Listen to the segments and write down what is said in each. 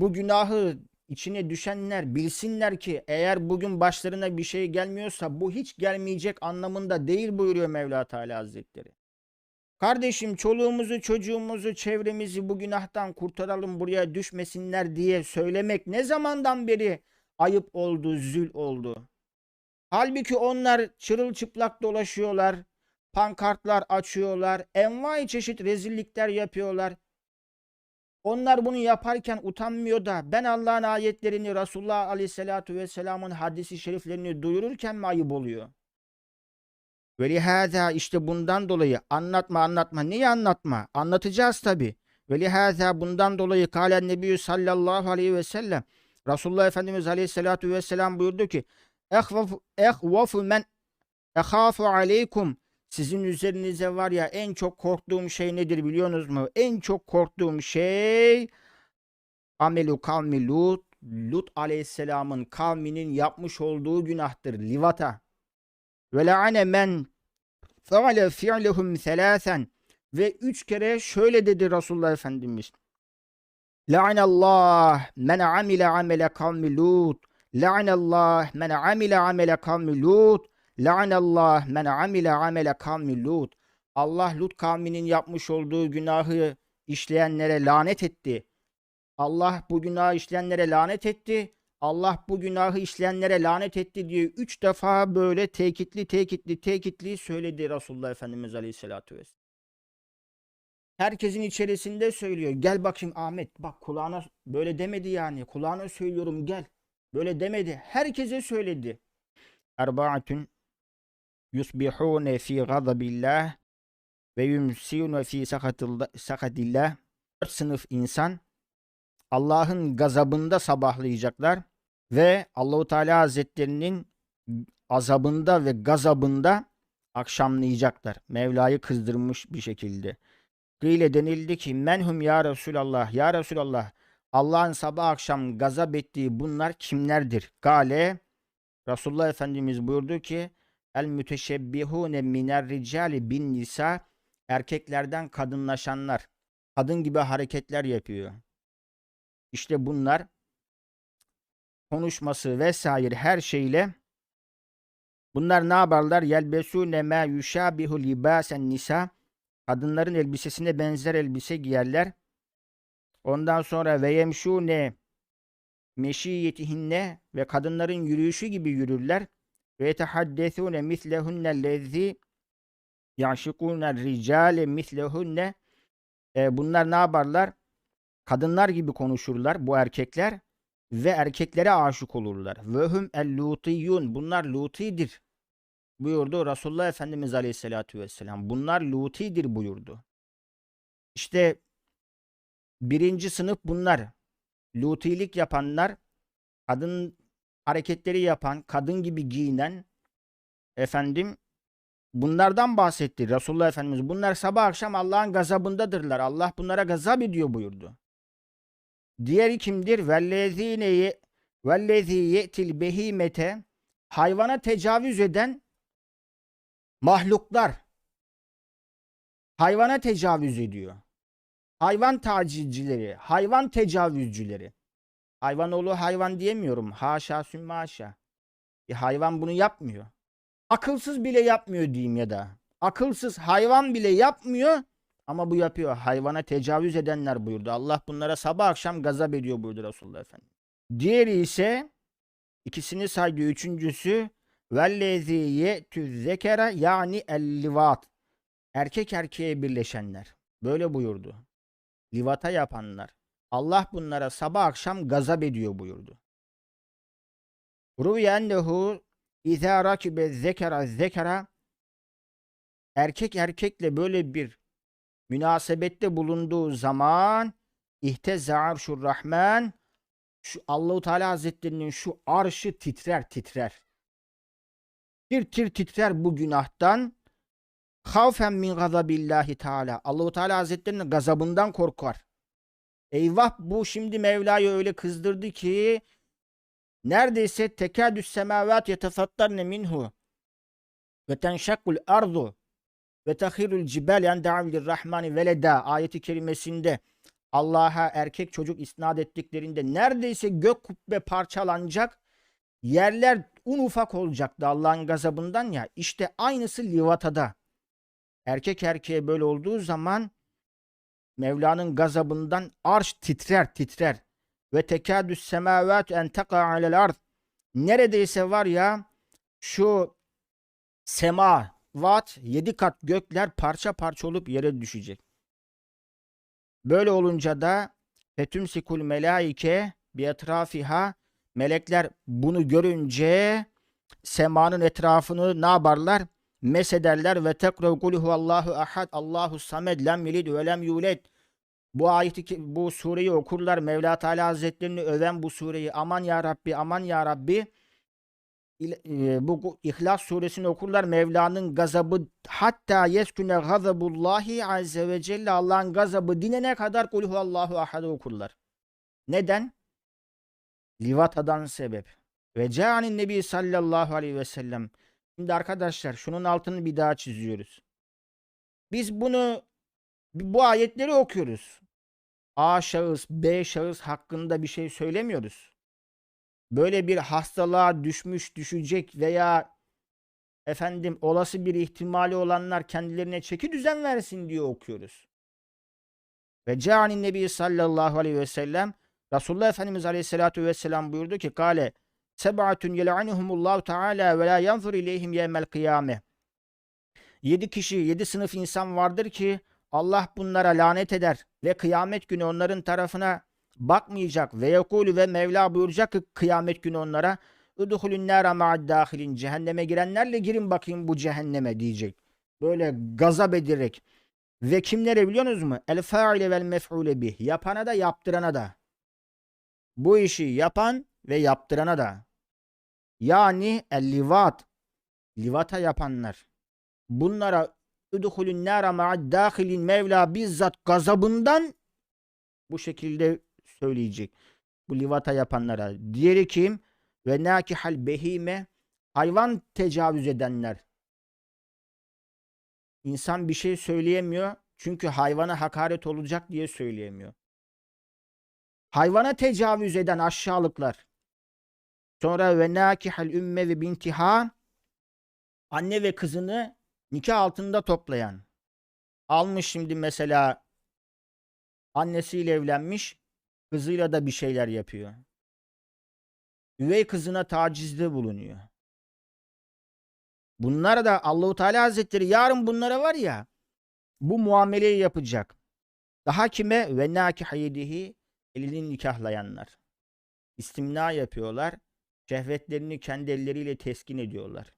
Bu günahı içine düşenler bilsinler ki eğer bugün başlarına bir şey gelmiyorsa bu hiç gelmeyecek anlamında değil buyuruyor Mevla Teala Hazretleri. Kardeşim çoluğumuzu, çocuğumuzu, çevremizi bu günahtan kurtaralım buraya düşmesinler diye söylemek ne zamandan beri ayıp oldu, zül oldu. Halbuki onlar çırılçıplak dolaşıyorlar, pankartlar açıyorlar, envai çeşit rezillikler yapıyorlar. Onlar bunu yaparken utanmıyor da ben Allah'ın ayetlerini Resulullah Aleyhisselatü Vesselam'ın hadisi şeriflerini duyururken mi ayıp oluyor? Ve lihaza işte bundan dolayı anlatma anlatma. Neyi anlatma? Anlatacağız tabi. Ve lihaza bundan dolayı kalen nebiyyü sallallahu aleyhi ve sellem Resulullah Efendimiz aleyhissalatu vesselam buyurdu ki ehvafu men ehafu aleykum sizin üzerinize var ya en çok korktuğum şey nedir biliyorsunuz mu? En çok korktuğum şey amelu kavmi Lut. Lut aleyhisselamın kavminin yapmış olduğu günahtır. Livata. Ve le'ane men feale fi'lehum selâsen. Ve üç kere şöyle dedi Resulullah Efendimiz. La'anallah men amile amele kavmi Lut. La'anallah men amile amele kavmi Lut. La'anallah men amile amele kavmi Lut. Allah Lut kavminin yapmış olduğu günahı işleyenlere lanet etti. Allah bu günahı işleyenlere lanet etti. Allah bu günahı işleyenlere lanet etti diye üç defa böyle tekitli tekitli tekitli söyledi Resulullah Efendimiz Aleyhisselatü Vesselam. Herkesin içerisinde söylüyor. Gel bakayım Ahmet bak kulağına böyle demedi yani. Kulağına söylüyorum gel. Böyle demedi. Herkese söyledi. Erbaatun yusbihune fi gadabillah ve yumsiyune fi sakatillah. Dört sınıf insan Allah'ın gazabında sabahlayacaklar ve Allahu Teala Hazretlerinin azabında ve gazabında akşamlayacaklar. Mevla'yı kızdırmış bir şekilde. Kıyle denildi ki menhum ya Resulallah ya Resulallah Allah'ın sabah akşam gazap ettiği bunlar kimlerdir? Gale Resulullah Efendimiz buyurdu ki el müteşebbihune miner ricali bin nisa erkeklerden kadınlaşanlar kadın gibi hareketler yapıyor. İşte bunlar konuşması vesaire her şeyle bunlar ne yaparlar? Yelbesune ma yuşabihu libasen nisa kadınların elbisesine benzer elbise giyerler. Ondan sonra ve yemşune meşiyetihinne ve kadınların yürüyüşü gibi yürürler. Ve yetehaddesune mislehunne lezi yaşikune ricale mislehunne e, bunlar ne yaparlar? Kadınlar gibi konuşurlar bu erkekler ve erkeklere aşık olurlar. Ve hum el lutiyun bunlar lutidir buyurdu Resulullah Efendimiz Aleyhisselatü Vesselam. Bunlar lutidir buyurdu. İşte birinci sınıf bunlar. Lutilik yapanlar, kadın hareketleri yapan, kadın gibi giyinen, efendim bunlardan bahsetti Resulullah Efendimiz. Bunlar sabah akşam Allah'ın gazabındadırlar. Allah bunlara gazap ediyor buyurdu. Diğeri kimdir? Vellezine vellezi ye'til behimete hayvana tecavüz eden mahluklar hayvana tecavüz ediyor. Hayvan tacizcileri, hayvan tecavüzcüleri. Hayvanoğlu hayvan diyemiyorum. Haşa sümme haşa. Bir hayvan bunu yapmıyor. Akılsız bile yapmıyor diyeyim ya da. Akılsız hayvan bile yapmıyor ama bu yapıyor. Hayvana tecavüz edenler buyurdu. Allah bunlara sabah akşam gazap ediyor buyurdu Resulullah Efendimiz. Diğeri ise ikisini saydı. Üçüncüsü vellezi ye'tü zekera yani el-livat. Erkek erkeğe birleşenler. Böyle buyurdu. Livata yapanlar. Allah bunlara sabah akşam gazap ediyor buyurdu. Ruviye ennehu izâ rakibe zekera zekera erkek erkekle böyle bir münasebette bulunduğu zaman ihtezza arşur rahman şu Allahu Teala Hazretlerinin şu arşı titrer titrer. Tir tir titrer bu günahtan. Havfen min gazabillahi Teala. Allahu Teala Hazretlerinin gazabından korkar. Eyvah bu şimdi Mevla'yı öyle kızdırdı ki neredeyse tekadüs semavat yetefattarne minhu ve tenşakkul ardu ve tahirul cibel yani da'avlir rahmani veleda ayeti kerimesinde Allah'a erkek çocuk isnat ettiklerinde neredeyse gök kubbe parçalanacak. Yerler un ufak olacaktı Allah'ın gazabından ya. İşte aynısı livatada. Erkek erkeğe böyle olduğu zaman Mevla'nın gazabından arş titrer titrer. Ve tekadüs semavat en teka alel ard. Neredeyse var ya şu sema vat yedi kat gökler parça parça olup yere düşecek. Böyle olunca da fetümsikul melaike bi etrafiha melekler bunu görünce semanın etrafını ne yaparlar? Mesederler ve tekrar kulhu Allahu ahad Allahu samed lem yelid ve lem yuled. Bu ayeti bu sureyi okurlar. Mevla Teala Hazretlerini öven bu sureyi aman ya Rabbi aman ya Rabbi e, bu İhlas suresini okurlar. Mevla'nın gazabı hatta yesküne gazabullahi azze ve celle Allah'ın gazabı dinene kadar kul huvallahu ahad'ı okurlar. Neden? Livatadan sebep. Ve canin nebi sallallahu aleyhi ve sellem. Şimdi arkadaşlar şunun altını bir daha çiziyoruz. Biz bunu bu ayetleri okuyoruz. A şahıs, B şahıs hakkında bir şey söylemiyoruz böyle bir hastalığa düşmüş, düşecek veya efendim olası bir ihtimali olanlar kendilerine çeki düzen versin diye okuyoruz. Ve canin nebi sallallahu aleyhi ve sellem Resulullah Efendimiz aleyhissalatu vesselam buyurdu ki kale sebatun yel'anuhumullahu teala ve la yanzur ileyhim yevmel kıyame. Yedi kişi, yedi sınıf insan vardır ki Allah bunlara lanet eder ve kıyamet günü onların tarafına bakmayacak ve yekulü ve Mevla buyuracak ki kıyamet günü onlara Udhulun nara ma'ad dahilin cehenneme girenlerle girin bakayım bu cehenneme diyecek. Böyle gazap ederek. Ve kimlere biliyorsunuz mu? El faile vel mef'ule bih. Yapana da yaptırana da. Bu işi yapan ve yaptırana da. Yani el livat. Livata yapanlar. Bunlara Udhulun nara ma'ad dahilin Mevla bizzat gazabından bu şekilde söyleyecek. Bu livata yapanlara. Diğeri kim? Ve nakihal behime hayvan tecavüz edenler. İnsan bir şey söyleyemiyor. Çünkü hayvana hakaret olacak diye söyleyemiyor. Hayvana tecavüz eden aşağılıklar. Sonra ve nakihal ümme ve bintiha anne ve kızını nikah altında toplayan. Almış şimdi mesela annesiyle evlenmiş. Kızıyla da bir şeyler yapıyor. Üvey kızına tacizde bulunuyor. Bunlara da Allahu Teala Hazretleri yarın bunlara var ya bu muameleyi yapacak. Daha kime ve nakihayedihi elini nikahlayanlar. İstimna yapıyorlar. Şehvetlerini kendi elleriyle teskin ediyorlar.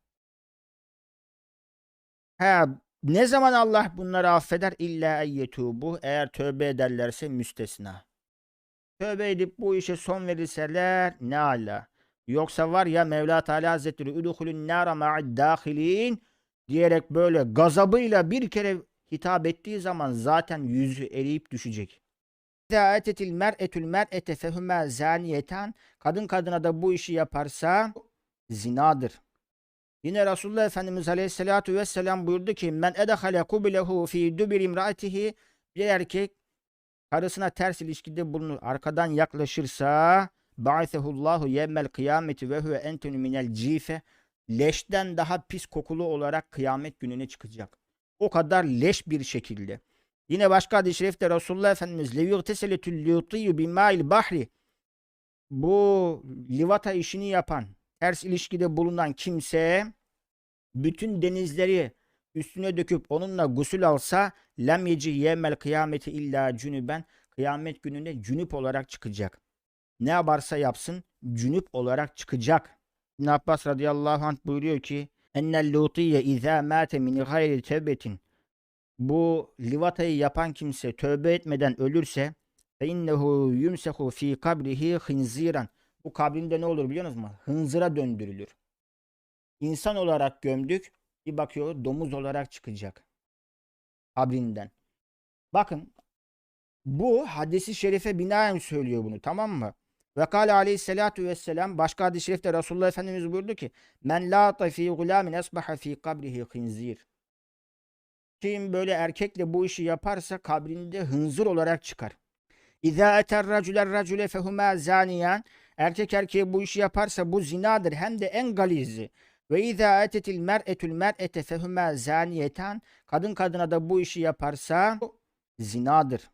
Ha, ne zaman Allah bunları affeder? İlla eyyetubu. Eğer tövbe ederlerse müstesna. Tövbe edip bu işe son verirseler ne ala. Yoksa var ya Mevla Teala Hazretleri Üduhulün nâra ma'id dâhilîn diyerek böyle gazabıyla bir kere hitap ettiği zaman zaten yüzü eriyip düşecek. İzâ etetil mer'etül mer'ete fehumâ zâniyeten kadın kadına da bu işi yaparsa zinadır. Yine Resulullah Efendimiz Aleyhisselatü Vesselam buyurdu ki men edehale kubilehu fi dubir imraatihi bir erkek karısına ters ilişkide bulunur. Arkadan yaklaşırsa ba'sehullahu yevmel kıyameti ve huve entenu minel cife leşten daha pis kokulu olarak kıyamet gününe çıkacak. O kadar leş bir şekilde. Yine başka hadis-i şerifte Resulullah Efendimiz levigteseletül liyutiyyu bimâil bahri bu livata işini yapan, ters ilişkide bulunan kimse bütün denizleri üstüne döküp onunla gusül alsa lem yeci yemel kıyameti illa cünüben kıyamet gününde cünüp olarak çıkacak. Ne yaparsa yapsın cünüp olarak çıkacak. İbn Abbas radıyallahu anh buyuruyor ki ennel lutiye izâ mâte min gayri tevbetin bu livatayı yapan kimse tövbe etmeden ölürse fe innehu yumsehu fi kabrihi hınziran bu kabrinde ne olur biliyor musunuz? Hınzıra döndürülür. İnsan olarak gömdük bir bakıyor domuz olarak çıkacak. Kabrinden. Bakın bu hadisi şerife binaen söylüyor bunu tamam mı? Ve kâle aleyhissalâtu vesselam başka hadis-i şerifte Resulullah Efendimiz buyurdu ki Men lâta fî gulâmin esbaha fî kabrihi hınzir. Kim böyle erkekle bu işi yaparsa kabrinde hınzır olarak çıkar. İza eter raculer racule fehuma zaniyan. Erkek erkeğe bu işi yaparsa bu zinadır hem de en galizi. Ve izâ etetil mer'etül mer'ete fehuma zaniyetan. Kadın kadına da bu işi yaparsa zinadır.